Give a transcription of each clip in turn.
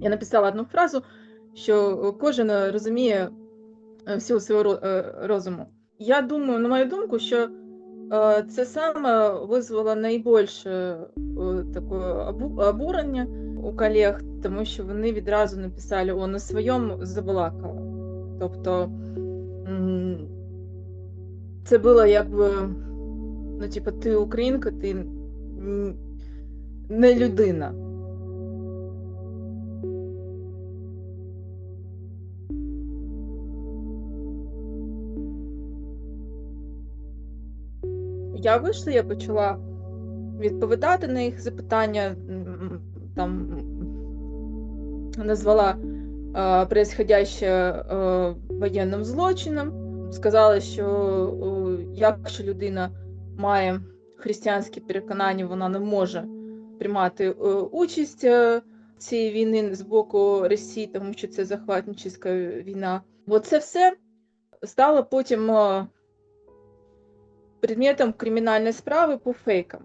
Я написала одну фразу, що кожен розуміє е, всю свого е, розуму. Я думаю, на мою думку, що е, це саме визвало найбільше е, таке обурення у колег, тому що вони відразу написали о на своєму забалакала. Тобто це було якби, ну, типу, ти українка, ти не людина. Я вийшла, я почала відповідати на їх запитання, там назвала е, происходяще е, воєнним злочином. Сказала, що е, якщо людина має християнські переконання, вона не може приймати е, участь е, цій війни з боку Росії, тому що це захватническа війна. От це все стало потім е, предметом кримінальної справи по фейкам.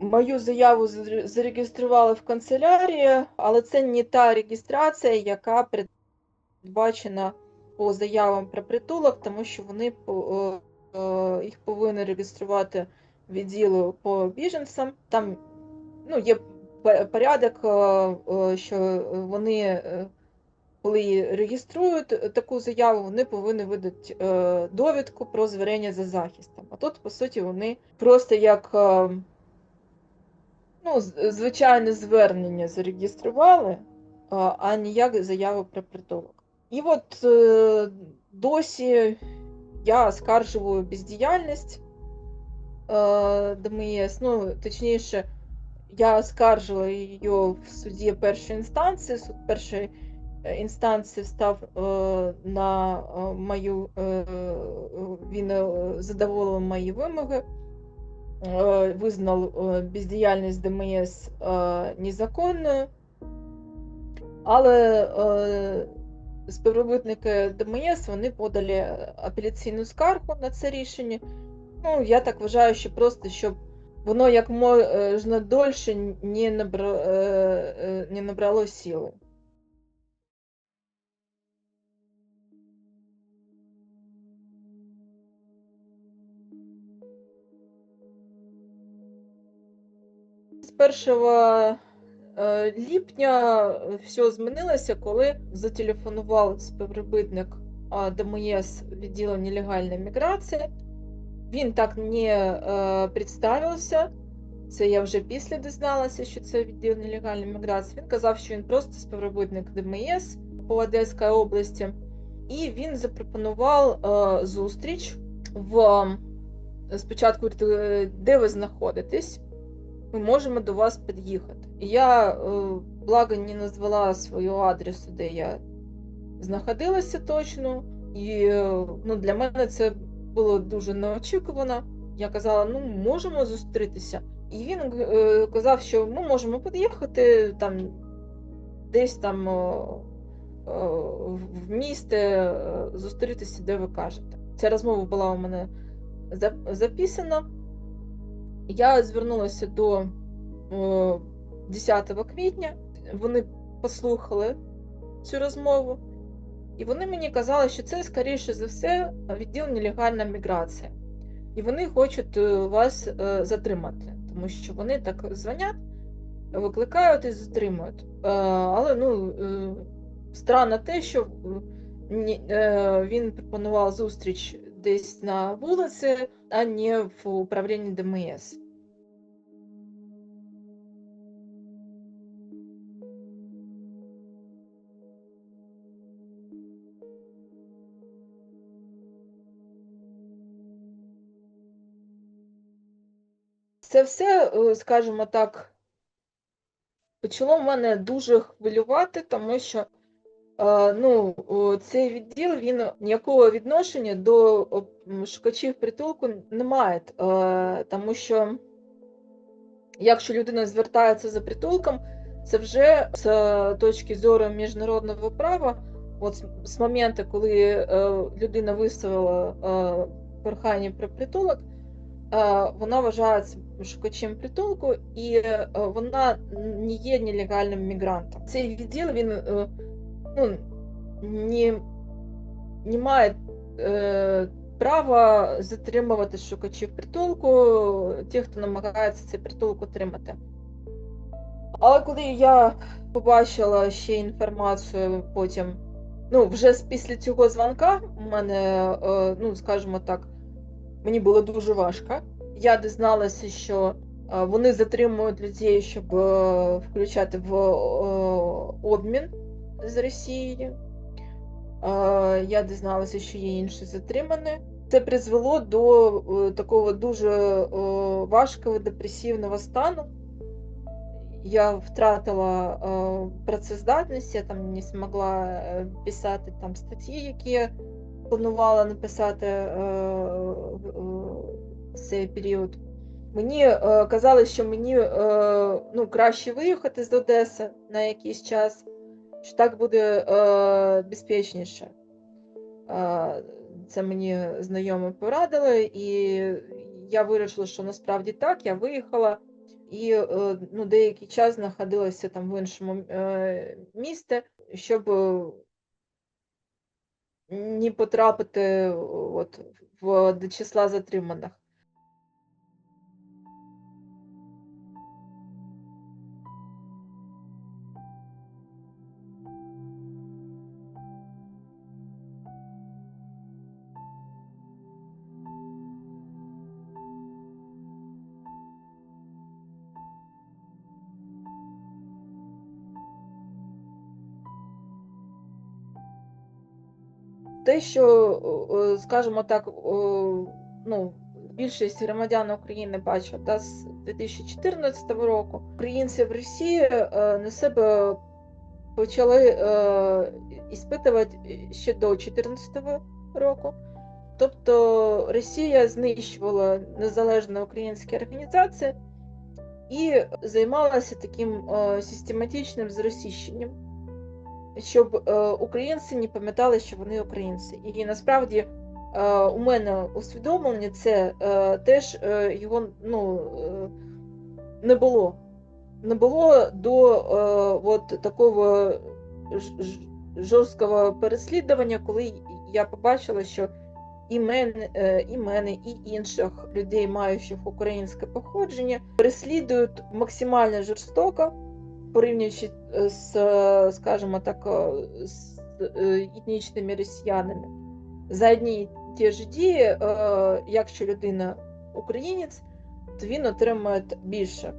Мою заяву заре- зареєстрували в канцелярії, але це не та реєстрація, яка передбачена по заявам про притулок, тому що вони е, е, їх повинні реєструвати відділу по біженцям. Там ну, є порядок, е, що вони, коли реєструють таку заяву, вони повинні видати довідку про звернення за захистом. А тут, по суті, вони просто як. ну, звичайне звернення зареєстрували, а ніяк заяву про притулок. І от е, досі я оскаржую бездіяльність е, ДМС, ну, точніше, я оскаржила її в суді першої інстанції. Суд першої е, інстанції став е, на е, мою, е, він е, задоволив мої вимоги э, визнал э, бездіяльність ДМС э, незаконною, але е, співробітники ДМС вони подали апеляційну скаргу на це рішення. Ну, я так вважаю, що просто щоб воно як можна дольше не, набра, е, е, не набрало сили. З 1 е, липня все змінилося, коли зателефонував співробітник ДМС відділу нелегальної міграції. Він так не е, представився. Це я вже після дізналася, що це відділ нелегальної міграції. Він казав, що він просто співробітник ДМС по Одеській області, і він запропонував е, зустріч в спочатку, де ви знаходитесь ми можемо до вас під'їхати. Я, е, благо, не назвала свою адресу, де я знаходилася точно. І е, ну, для мене це було дуже неочікувано. Я казала, ну можемо зустрітися. І він е, казав, що ми можемо під'їхати там десь там в місті, е, зустрітися, де ви кажете. Ця розмова була у мене записана. Я звернулася до 10 квітня. Вони послухали цю розмову, і вони мені казали, що це, скоріше за все, відділ нелегальна міграція. І вони хочуть е, вас е, затримати, тому що вони так дзвонять, викликають і затримують. Е, Але ну, странно те, що він пропонував зустріч десь на вулиці, а не в управлінні ДМС. Це все, е, скажімо так, почало мене дуже хвилювати, тому що е, ну, цей відділ він ніякого відношення до шукачів притулку не має, е, тому що якщо людина звертається за притулком, це вже з точки зору міжнародного права, от з- моменту, коли людина виставила прохання про притулок, вона вважається шукачем притулку і е, вона не є нелегальним мігрантом. Цей відділ він е, ну, не, не має е, права затримувати шукачів притулку, тих, хто намагається цей притулок отримати. Але коли я побачила ще інформацію потім, ну, вже після цього дзвонка, у мене, е, ну, скажімо так, мені було дуже важко. Я дізналася, що е, вони затримують людей, щоб е, включати в е, обмін з Росією. Е, Я дізналася, що є інші затримані. Це призвело до такого дуже важкого депресивного стану. Я втратила працездатність, я там не змогла писати там статті, які планувала написати е, в в цей період. Мені е, казали, що мені е, ну, краще виїхати з Одеси на якийсь час, що так буде е, безпечніше. Е, Це мені знайомі порадили, і я вирішила, що насправді так, я виїхала і е, ну, деякий час знаходилася там в іншому е, місті, щоб не потрапити е, от, в, до числа затриманих. Те, що, скажімо так, ну, більшість громадян України бачать да, з 2014 року, українці в Росії е, на себе почали е, іспитувати ще до 2014 року. Тобто Росія знищувала незалежні українські організації і займалася таким е, систематичним зросійщенням щоб е, українці не пам'ятали, що вони українці. І насправді е, у мене усвідомлення це е, теж його ну, не було. Не було до от такого жорсткого переслідування, коли я побачила, що і мене, і мене, і інших людей, маючих українське походження, переслідують максимально жорстоко порівнюючи е, з, скажімо так, е, з е, етнічними росіянами. За одні ті ж дії, якщо людина українець, то він отримує більше.